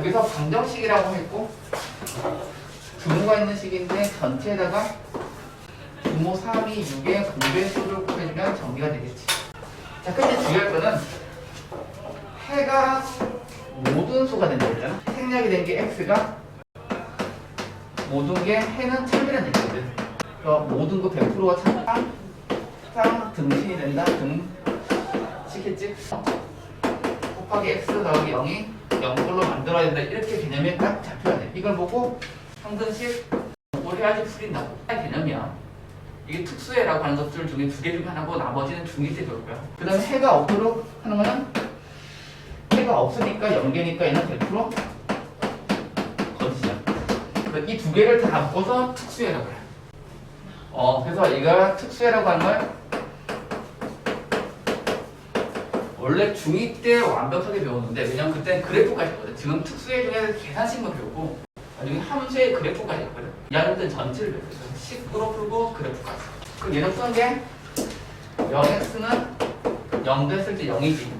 여기서 방정식이라고 했고 분모가 있는 식인데 전체에다가 분모 3이 6의 공배수를 곱해주면 정리가 되겠지. 자, 근데 중요한 거는 해가 모든 수가 된다 그러잖아. 생략이 된 게 x가 모든 게 해는 참이라는 얘기거든. 그래서 모든 거 100%가 참, 참, 참 등신이 된다. 등 시켰지? 곱하기 x 더하기 0이 0걸로 만들어야 된다. 이렇게 개념이 딱 잡혀야 돼. 이걸 보고 상등식 뭘 해야지 풀린다고. 개념이야. 이게 특수해라고 하는 것들 중에 두 개 중에 하나고 나머지는 중2 때 배울 거야. 그 다음에 해가 없도록 하는 거는 해가 없으니까 연계니까 얘는 100% 거짓이야. 이두 개를 다 묶어서 특수해라고 해. 어, 그래서 얘가 특수해라고 하는 걸 원래 중2 때 완벽하게 배웠는데 왜냐면 그때는 그래프까지 했거든. 지금 특수해 중에 계산식만 배우고 나중에 함수의 그래프까지 했거든. 2학년 때는 전체를 배웠어. 식으로 풀고 그래프까지. 그럼 얘는 푸는 게 0x는 0 됐을 때 0이지.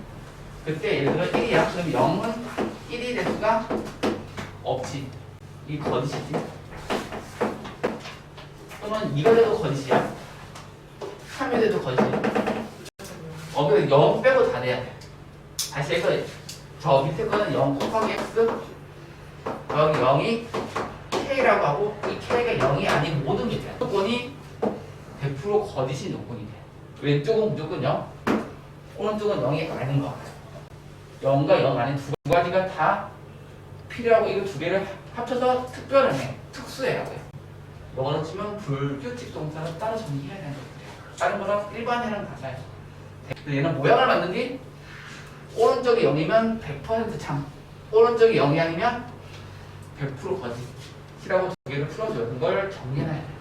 그때 예를 들어 1이야. 그럼 0은 1이 될 수가 없지. 이 거짓이지. 또는 2가 돼도 거짓이야. 3이 돼도 거짓이야. 어, 그래 0 빼고 다 내야 돼. 다시 해서 저 밑에 거는 0 곱하기 x 여기 0이 k라고 하고 이 k가 0이 아닌 모든 게 돼. 조건이 100% 거짓인 조건이 돼. 왼쪽은 무조건 0, 오른쪽은 0이 아닌 거. 0과 0 아닌 두 가지가 다 필요하고 이거 두 개를 합쳐서 특별한 해, 특수해라고 해. 영어로 치면 불규칙 동사는 따로 정리해야 되는 것들이야. 다른 거랑 일반 해랑 달라요. 근데 얘는 모양을 뒤 오른쪽이 0이면 100%참 오른쪽이 0이 아니면 100% 거짓이라고 두 개를 풀어줘요. 그걸 정리해놔야 돼.